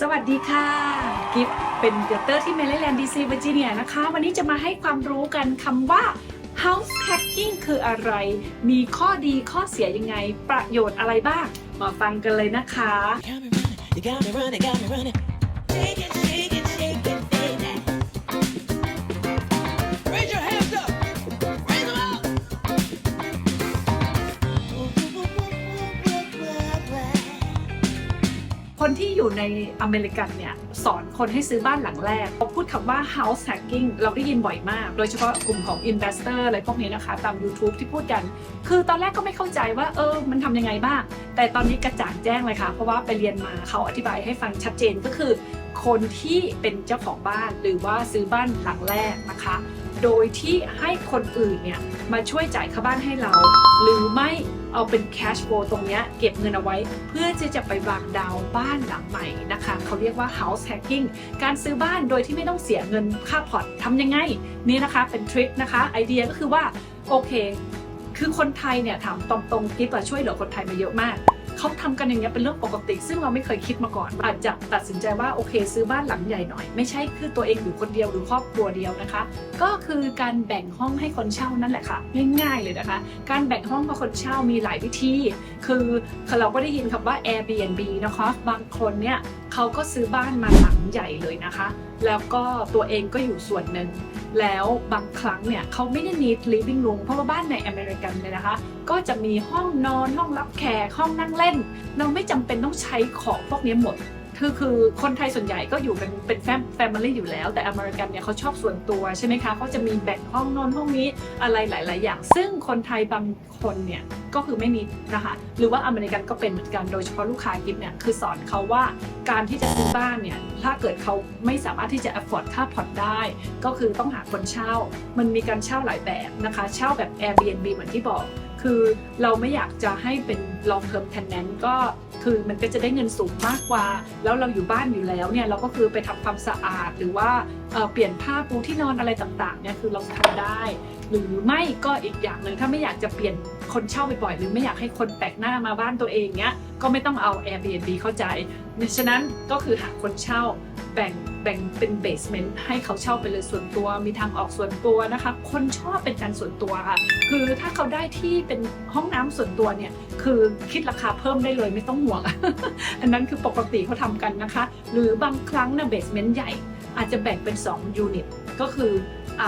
สวัสดีค่ะ กิฟเป็นเดเตอร์ที่เมลลแลนด์ดีซีเวอร์จิเนียนะคะ วันนี้จะมาให้ความรู้กันคำว่า house hacking คืออะไร มีข้อดีข้อเสียยังไง ประโยชน์อะไรบ้าง มาฟังกันเลยนะคะ You got me running, you got me running, got me running. Shake it, shake it, shake it, คนที่อยู่ในอเมริกันเนี่ยสอนคนให้ซื้อบ้านหลังแรกพอพูดคำว่า house hacking เราได้ยินบ่อยมาก โดยเฉพาะกลุ่มของ investor อะไรพวกนี้นะคะ ตาม YouTube ที่พูดกัน คือตอนแรกก็ไม่เข้าใจว่า เออ มันทำยังไงบ้าง แต่ตอนนี้กระจ่างแจ้งเลยค่ะ เพราะว่าไปเรียนมาเขาอธิบายให้ฟังชัดเจนก็คือ คนที่เป็นเจ้าของบ้านหรือว่าซื้อบ้านหลังแรกนะคะโดยที่ให้คนอื่นเนี่ยมาช่วยจ่ายค่าบ้านให้เรา หรือไม่ เอาเป็น cash flow ตรงนี้เก็บเงินเอาไว้ เพื่อที่จะไปวางดาวบ้านหลังใหม่นะคะเขาเรียกว่า house hacking การซื้อบ้านโดยที่ไม่ต้องเสียเงินค่าผ่อนทำยังไง นี่นะคะเป็นทริคนะคะไอเดียก็คือว่าโอเค คือคนไทยเนี่ยถามตรงๆกิ๊บช่วยเหลือคนไทยมาเยอะมาก เขาทำกันอย่างเงี้ยเป็นเรื่องปกติ ซึ่งเราไม่เคยคิดมาก่อน อาจจะตัดสินใจว่าโอเค ซื้อบ้านหลังใหญ่หน่อย ไม่ใช่คือตัวเองอยู่คนเดียวหรือครอบครัวเดียวนะคะ ก็คือการแบ่งห้องให้คนเช่านั่นแหละค่ะ ง่ายๆเลยนะคะ การแบ่งห้องกับคนเช่ามีหลายวิธี คือเราก็ได้ยินคำว่า Airbnb นะคะบางคนเนี่ยเขาก็ซื้อบ้านมาหลัง ใหญ่เลยนะคะ แล้วก็ตัวเองก็อยู่ส่วนหนึ่ง แล้วบางครั้งเนี่ยเขาไม่ได้ need living room เพราะว่าบ้านในอเมริกันเนี่ยนะคะ ก็จะมีห้องนอนห้องรับแขกห้องนั่งเล่น เราไม่จำเป็นต้องใช้ของพวกนี้หมดคือคือคนไทยส่วนใหญ่ก็อยู่กันเป็นแฟมแฟมิลี่อยู่แล้ว แต่อเมริกันเนี่ยเขาชอบส่วนตัวใช่ไหมคะเขาจะมีแบ่งห้องนอนห้องนี้อะไรหลาย ๆ อย่าง ซึ่งคนไทยบางคนเนี่ยก็คือไม่มีนะคะหรือว่าอเมริกันก็เป็นเหมือนกันโดยเฉพาะลูกค้ากิฟเนี่ยคือสอนเขาว่า การที่จะซื้อบ้านเนี่ยถ้าเกิดเขาไม่สามารถที่จะ afford ค่าผ่อนได้ ก็คือต้องหาคนเช่า มันมีการเช่าหลายแบบนะคะ เช่าแบบ Airbnb เหมือนที่บอก คือเราไม่อยากจะให้เป็น long term tenant ก็ คือมันก็จะได้เงินสูงมากกว่า แล้วเราอยู่บ้านอยู่แล้วเนี่ยเราก็คือไปทำความสะอาดหรือว่าเเปลี่ยนผ้าปูที่นอนอะไรต่างๆเนี่ยคือเราทำได้ หรือไม่ก็อีกอย่างหนึ่งถ้าไม่อยากจะเปลี่ยนคนเช่าบ่อยๆหรือไม่อยากให้คนแปลกหน้ามาบ้านตัวเองเนี้ยก็ไม่ต้องเอา Airbnb เข้าใจฉะนั้นก็คือหาคนเช่า แบ่งแบ่งเป็นเบสเมนต์ให้เขาเช่าไปเลยส่วนตัว มีทางออกส่วนตัวนะคะ คนชอบเป็นการส่วนตัวค่ะ คือถ้าเขาได้ที่เป็นห้องน้ำส่วนตัวเนี่ย คือคิดราคาเพิ่มได้เลยไม่ต้องห่วง อันนั้นคือปกติเขาทำกันนะคะ หรือบางครั้งเนี่ยเบสเมนต์ใหญ่อาจจะแบ่งเป็น2ยูนิต ก็คืออ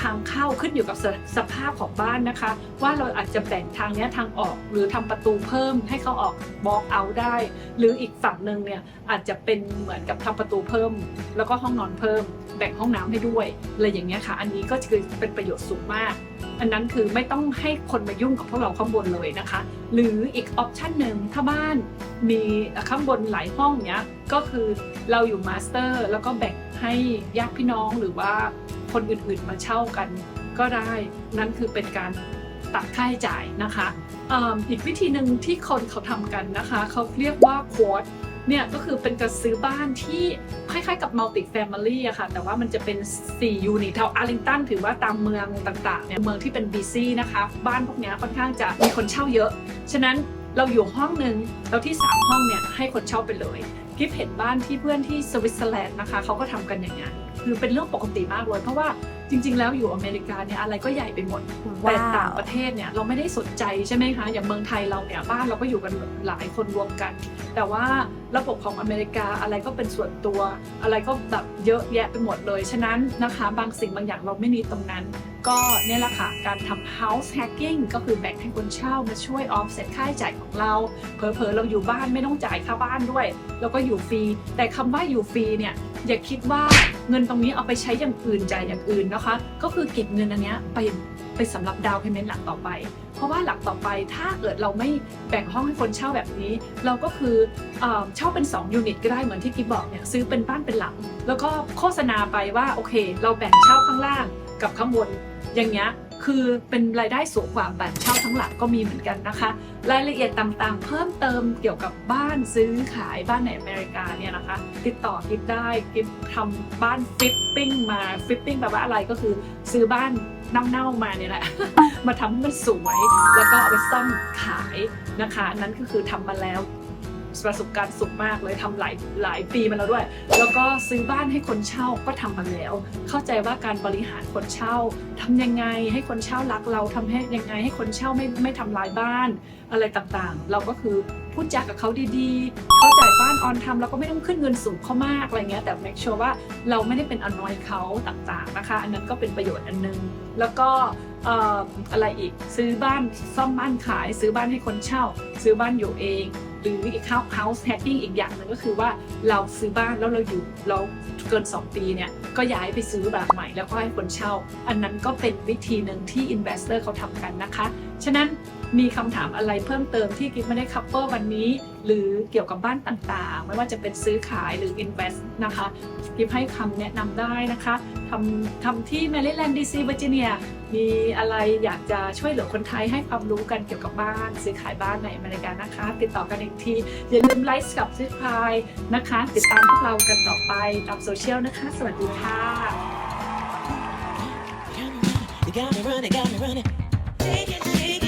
ทางเข้าขึ้นอยู่กับสสภาพของบ้านนะคะ ว่าเราอาจจะแบ่งทางนี้ทางออกหรือทำประตูเพิ่มให้เขาออก walk out ได้ หรืออีกฝั่งหนึ่งเนี่ยอาจจะเป็นเหมือนกับทำประตูเพิ่ม แล้วก็ห้องนอนเพิ่ม แบ่งห้องน้ำให้ด้วยอะไรอย่างเงี้ยค่ะ อันนี้ก็คือเป็นประโยชน์สูงมาก อันนั้นคือไม่ต้องให้คนมายุ่งกับพวกเราข้างบนเลยนะคะ หรืออีกออปชันหนึ่งถ้าบ้านมีข้างบนหลายห้องเนี้ยก็คือเราอยู่มาสเตอร์แล้วก็แบ่ง ให้ญาติพี่น้องหรือว่าคนอื่นๆมาเช่ากันก็ได้ นั่นคือเป็นการตัดค่าใช้จ่ายนะคะอ,อีกวิธีหนึ่งที่คนเขาทำกันนะคะ เขาเรียกว่าโควดเนี่ยก็คือเป็นการซื้อบ้านที่คล้ายๆกับมัลติแฟมิลี่อะค่ะ แต่ว่ามันจะเป็น 4 ยูนิตเท่าอาร์ลิงตันถือว่าตามเมืองต่างๆเนี่ยเมืองที่เป็นบีซีนะคะ บ้านพวกนี้ค่อนข้างจะมีคนเช่าเยอะ ฉะนั้นเราอยู่ห้องหนึ่งแล้วที่ 3 ห้องเนี่ยให้คนเช่าไปเลย กิฟเห็นบ้านที่เพื่อนที่สวิตเซอร์แลนด์นะคะเขาก็ทำกันอย่างนั้นคือเป็นเรื่องปกติมากเลยเพราะว่าจริง ๆ แล้วอยู่อเมริกาเนี่ยอะไรก็ใหญ่ไปหมดแต่ต่างประเทศเนี่ยเราไม่ได้สนใจใช่ไหมคะอย่างเมืองไทยเราเนี่ยบ้านเราก็อยู่กันหลายคนรวมกัน แต่ว่าระบบของอเมริกาอะไรก็เป็นส่วนตัว อะไรก็แบบเยอะแยะไปหมดเลย ฉะนั้นนะคะบางสิ่งบางอย่างเราไม่มีตรงนั้น ก็เนี่ยแหละค่ะการทำ house hacking ก็คือแบ่งให้คนเช่ามาช่วย offset ค่าใช้จ่ายของเรา เผลอๆ เราอยู่บ้านไม่ต้องจ่ายค่าบ้านด้วย แล้วก็อยู่ฟรี แต่คำว่าอยู่ฟรีเนี่ยอย่าคิดว่าเงินตรงนี้เอาไปใช้อย่างอื่นจ่ายอย่างอื่นนะคะ ก็คือเก็บเงินอันนี้ไปไปสำหรับดาวน์เพย์เมนต์หลังต่อไป เพราะว่าหลังต่อไปถ้าเกิดเราไม่แบ่งห้องให้คนเช่าแบบนี้ เราก็คือเอเช่าเป็น 2 ยูนิตก็ได้เหมือนที่กิ๊บบอกเนี่ยซื้อเป็นบ้านเป็นหลัง แล้วก็โฆษณาไปว่าโอเค เราแบ่งเช่าข้างล่าง กับข้างบน อย่างเงี้ยคือเป็นรายได้สูงกว่าแบ่งเช่าทั้งหลังก็มีเหมือนกันนะคะ รายละเอียดต่างๆ เพิ่มเติมเกี่ยวกับบ้านซื้อขายบ้านในอเมริกาเนี่ยนะคะ ติดต่อกิฟได้กิฟทำบ้านฟิปปิ้งมาฟิปปิ้งแปลว่าอะไรก็คือซื้อบ้านเน่าๆมาเนี่ยแหละ มาทำให้มันสวย แล้วก็เอาไปซ่อมขายนะคะ นั่นก็คือทำมาแล้ว ประสบการณ์สูงมากเลยทำหลายหลายปีมาแล้วด้วย แล้วก็ซื้อบ้านให้คนเช่าก็ทำมาแล้ว เข้าใจว่าการบริหารคนเช่าทำยังไงให้คนเช่ารักเราทำให้ยังไงให้คนเช่าไม่ไม่ทำลายบ้านอะไรต่างๆ เราก็คือพูดจากับเขาดีๆ เข้าใจายบ้านออนทำแล้วก็ไม่ต้องขึ้นเงินสูงเขามากอะไรเงี้ยแต่ make sure ว่าเราไม่ได้เป็นอนอยเขาต่างๆนะคะ อันนั้นก็เป็นประโยชน์อันนึง แล้วก็อะไรอีกซื้อบ้านซ่อมบ้านขาย ซื้อบ้านให้คนเช่า ซื้อบ้านอยู่เอง หรืออีก house hacking อีกอย่างหนึ่งก็คือว่าเราซื้อบ้านแล้วเราอยู่เราเกิน 2 ปีเนี่ยก็ย้ายไปซื้อแบบใหม่แล้วก็ให้คนเช่า อันนั้นก็เป็นวิธีหนึ่งที่ investor เขาทำกันนะคะ ฉะนั้นมีคำถามอะไรเพิ่มเติมที่กิ๊บไม่ได้คัพเปอร์วันนี้ หรือเกี่ยวกับบ้านต่างๆ ไม่ว่าจะเป็นซื้อขายหรือ invest นะคะกิ๊บให้คำแนะนำได้นะคะทำทำที่แมริแลนด์ดีซีเวอร์จิเนียมีอะไรอยากจะช่วยเหลือคนไทยให้ความรู้กันเกี่ยวกับบ้านซื้อขายบ้านในอเมริกานะคะ ติดต่อกันอีกที อย่าลืมไลค์กับซื้อพายนะคะ ติดตามพวกเรากันต่อไปตามโซเชียลนะคะ สวัสดีค่ะ You got me running, got me running. Shake it, shake it,